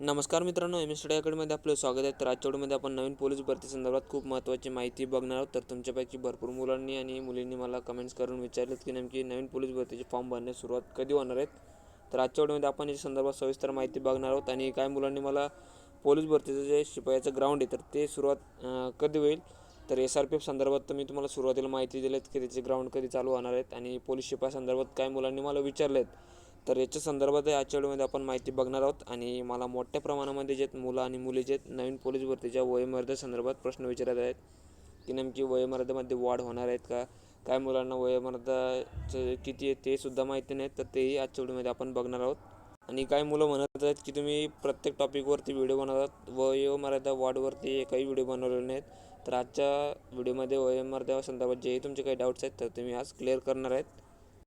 नमस्कार मित्रांनो M S study अकॅडमीमध्ये आपलं स्वागत आहे. तर आजच्या आपण नवीन पोलीस भरती संदर्भात खूप महत्त्वाची माहिती बघणार आहोत. तर तुमच्यापैकी भरपूर मुलांनी आणि मुलींनी मला कमेंट्स करून विचारलेत की नेमकी नवीन पोलीस भरतीचे फॉर्म भरण्यास सुरुवात कधी होणार आहेत? तर आजच्या आपण याच्या संदर्भात सविस्तर माहिती बघणार आहोत आणि काय मुलांनी मला पोलीस भरतीचं जे शिपायाचं ग्राउंड आहे तर ते सुरुवात कधी होईल? तर एस आर पी एफ संदर्भात तर मी तुम्हाला सुरुवातीला माहिती दिलीत की त्याचे ग्राउंड कधी चालू होणार आहेत आणि पोलीस शिपाया संदर्भात काय मुलांनी मला विचारले आहेत तर याच्या संदर्भात आजच्या व्हिडिओमध्ये आपण माहिती बघणार आहोत. आणि मला मोठ्या प्रमाणामध्ये जे मुलं आणि मुली जे नवीन पोलीस भरतीच्या वयोमर्यादेसंदर्भात प्रश्न विचारत आहेत. की नेमकी वयोमर्यादेमध्ये वाढ होणार आहेत का? काय मुलांना वयोमर्यादाचं किती आहे ते सुद्धा माहिती नाही तर तेही आजच्या व्हिडिओमध्ये आपण बघणार आहोत. आणि काही मुलं म्हणत आहेत की तुम्ही प्रत्येक टॉपिकवरती व्हिडिओ बनवतात वयोमर्यादा वाढवरती एकही व्हिडिओ बनवलेले नाहीत तर आजच्या व्हिडिओमध्ये वयोमर्यादा संदर्भात जेही तुमचे काही डाऊट्स आहेत तर तुम्ही आज क्लिअर करणार आहेत.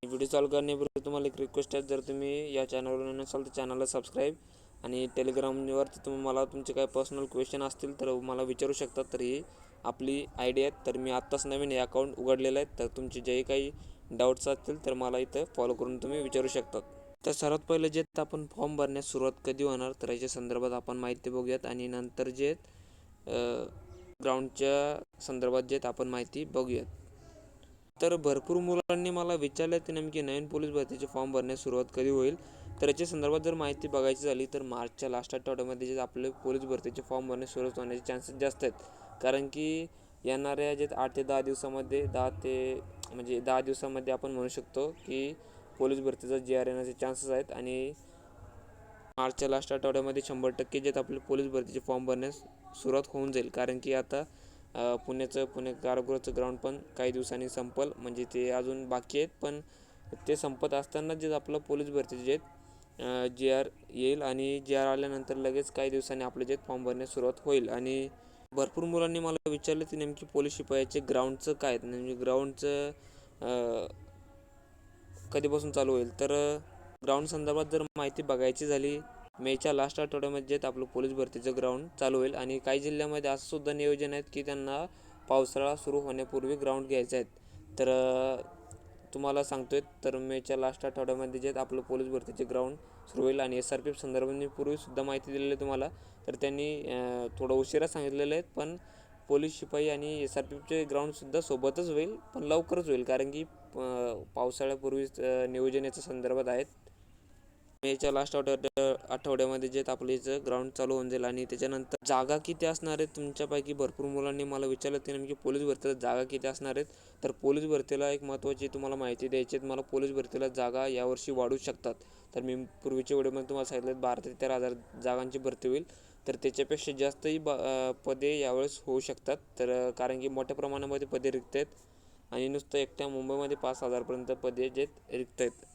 व्हिडिओ चालू करण्यापूर्वी तुम्हाला एक रिक्वेस्ट आहे जर तुम्ही या चॅनलवर नसाल तर चॅनलला सबस्क्राईब आणि टेलिग्रामवर तुम्ही मला तुमचे काही पर्सनल क्वेश्चन असतील तर मला विचारू शकता तर ही आपली आयडिया आहे तर मी आत्ताच नवीन हे अकाउंट उघडलेलं आहे तर तुमचे जे काही डाऊट्स असतील तर मला इथं फॉलो करून तुम्ही विचारू शकता. तर सर्वात पहिलं जे आपण फॉर्म भरण्यास सुरुवात कधी होणार तर याच्या संदर्भात आपण माहिती बघूयात. आणि नंतर जे ग्राउंडच्या संदर्भात जे आपण माहिती बघूयात. तर भरपूर मुलांनी मला विचारलं की नेमकी नवीन पोलीस भरतीचे फॉर्म भरण्यास सुरुवात कधी होईल? तर याच्या संदर्भात जर माहिती बघायची झाली तर मार्चच्या लास्ट आठवड्यामध्ये जे आपले पोलीस भरतीचे फॉर्म भरण्यास सुरुवात होण्याचे चान्सेस जास्त आहेत. कारण की येणाऱ्या जे आठ ते दहा दिवसामध्ये दहा ते म्हणजे दहा दिवसामध्ये आपण म्हणू शकतो की पोलीस भरतीचा जी आर येण्याचे चान्सेस आहेत आणि मार्चच्या लास्ट आठवड्यामध्ये शंभर टक्के जे आपले पोलीस भरतीचे फॉर्म भरण्यास सुरुवात होऊन जाईल. कारण की आता पुण्याचं पुणे कारागृहाचं ग्राउंड पण काही दिवसांनी संपल. म्हणजे ते अजून बाकी आहेत पण ते संपत असताना जे आपलं पोलीस भरतीचे जे आहेत आर येईल आणि जे आर आल्यानंतर लगेच काही दिवसांनी आपले जे फॉर्म भरण्यास सुरुवात होईल. आणि भरपूर मुलांनी मला विचारलं की नेमकी पोलीस शिपायाचे ग्राउंडचं काय म्हणजे ग्राउंडचं कधीपासून चालू होईल? तर ग्राउंड संदर्भात जर माहिती बघायची झाली मेच्या लास्ट आठवड्यामध्ये आपलं पोलीस भरतीचं ग्राउंड चालू होईल आणि काही जिल्ह्यामध्ये असं सुद्धा नियोजन आहेत की त्यांना पावसाळा सुरू होण्यापूर्वी ग्राउंड घ्यायचे आहेत. तर तुम्हाला तुम्हाला सांगतोय तर मेच्या लास्ट आठवड्यामध्ये जे आपलं पोलीस भरतीचे ग्राउंड सुरू होईल आणि एस आर पी एफ संदर्भात पूर्वीसुद्धा माहिती दिलेली आहे तुम्हाला तर त्यांनी थोडं उशिरा सांगितलेलं आहे पण पोलीस शिपाई आणि एस आर पी एफचे ग्राउंडसुद्धा सोबतच होईल पण लवकरच होईल कारण की पावसाळ्यापूर्वीच अ, नियोजन याच्या संदर्भात आहेत. मेच्या लास्ट आठवड्या आठवड्यामध्ये जे आपलं इथं ग्राउंड चालू होऊन जाईल आणि त्याच्यानंतर जागा किती असणार आहेत तुमच्यापैकी? भरपूर मुलांनी मला विचारलं की नेमकी पोलीस भरतीला जागा किती असणार आहेत? तर पोलीस भरतीला एक महत्त्वाची तुम्हाला माहिती द्यायची आहे. मला पोलीस भरतीला जागा यावर्षी वाढू शकतात. तर मी पूर्वीच्या व्हिडिओमध्ये तुम्हाला सांगितलं बारा ते तेरा हजार जागांची भरती होईल. तर त्याच्यापेक्षा जास्तही ब पदे यावेळेस होऊ शकतात. तर कारण की मोठ्या प्रमाणामध्ये पदे रिक्त आहेत. आणि नुसतं एकट्या मुंबईमध्ये पाच हजारपर्यंत पदे जे रिक्त आहेत.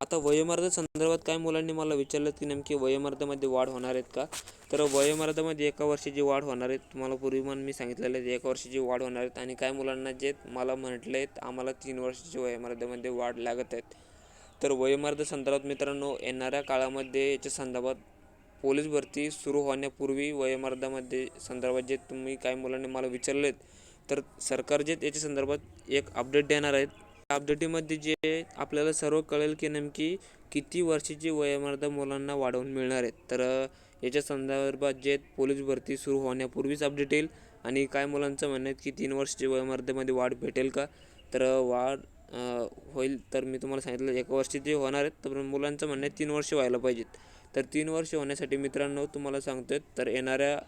आता वयोमर्यादा संदर्भात काय मुलांनी मला विचारलं की नेमकी वयोमर्यादामध्ये वाढ होणार आहेत का? तर वयोमर्यादामध्ये एका वर्षाची वाढ होणार आहेत तुम्हाला पूर्वी पण मी सांगितलेलं आहे एका वर्षाची वाढ होणार आहेत आणि काय मुलांना जे मला म्हटले आहेत आम्हाला तीन वर्षाची वयोमर्यादामध्ये वाढ लागत आहेत. तर वयोमर्यादा संदर्भात मित्रांनो येणाऱ्या काळामध्ये याच्या संदर्भात पोलीस भरती सुरू होण्यापूर्वी वयोमर्यादामध्ये संदर्भात जे तुम्ही काही मुलांनी मला विचारले आहेत तर सरकार जे याच्या संदर्भात एक अपडेट देणार आहेत अपडेटीमध्ये जे आपल्याला सर्व कळेल की नेमकी किती वर्षाची वयोमर्यादा मुलांना वाढवून मिळणार आहेत तर याच्या संदर्भात जे पोलीस भरती सुरू होण्यापूर्वीच अपडेट येईल. आणि काय मुलांचं म्हणणं आहे की तीन वर्षाची वयोमर्यादेमध्ये वाढ भेटेल का? तर वाढ होईल तर मी तुम्हाला सांगितलं एका वर्षी जे होणार आहेत तर मुलांचं म्हणणं आहे तीन वर्ष व्हायला पाहिजेत. तर तीन वर्ष होण्यासाठी मित्रांनो तुम्हाला सांगतोय तर येणाऱ्या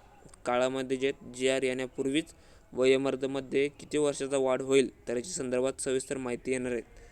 काळामध्ये जे जी आर येण्यापूर्वीच वयोमर्यादेमध्ये किती वर्षाचा वाढ होईल तर याच्या संदर्भात सविस्तर माहिती येणार आहे